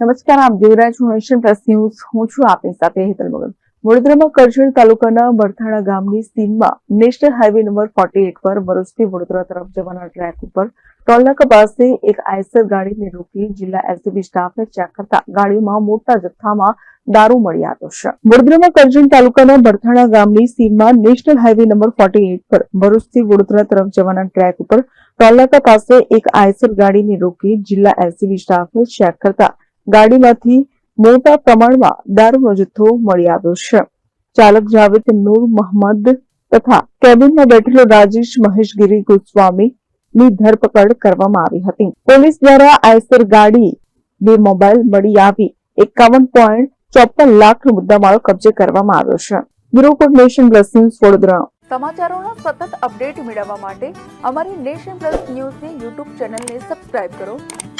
નમસ્કાર, આપ જોઈ રહ્યા છો નેશન પ્લસ ન્યૂઝ. હું છું આપની સાથે હેતલ મગલ વડોદરામાં કરજણ તાલુકાના બરથાણા ગામની સીમમાં national highway number forty eight પર ભરૂચથી વડોદરા તરફ જવાના ટ્રેક ઉપર ટોલનાકા પાસે એક આઈસર ગાડીને રોકી જિલ્લા એલસીબી સ્ટાફને ચેક કરતા ગાડીમાં મોટા જથ્થામાં દારૂ મળી આવ્યો છે. વડોદરામાં કરજણ તાલુકાના બરથાણા ગામની સીમમાં national highway number forty eight પર ભરૂચથી વડોદરા તરફ જવાના ટ્રેક ઉપર ટોલનાકા પાસે એક આઈસર ગાડીને રોકી જિલ્લા એલસીબી સ્ટાફને ચેક કરતા ગાડીમાંથી મોટા પ્રમાણમાં દારૂનો જથ્થો મળી આવ્યો છે. ચાલક જાવેદ નૂર મહમદ તથા કેબિનમાં બેઠેલો રાજેશ મહેશગીરી ગોસ્વામી ની ધરપકડ કરવામાં આવી હતી. પોલીસ દ્વારા આયસર ગાડી બે મોબાઈલ મળી આવી. એકાવન પોઈન્ટ ચોપન લાખનો મુદ્દામાલ કબજે કરવામાં આવ્યો છે. Bureau Nation Plus Vadodara. સમાચારોના સતત અપડેટ મેળવવા માટે અમારી નેશન પ્લસ ન્યૂઝની યુટ્યુબ ચેનલને સબસ્ક્રાઇબ કરો.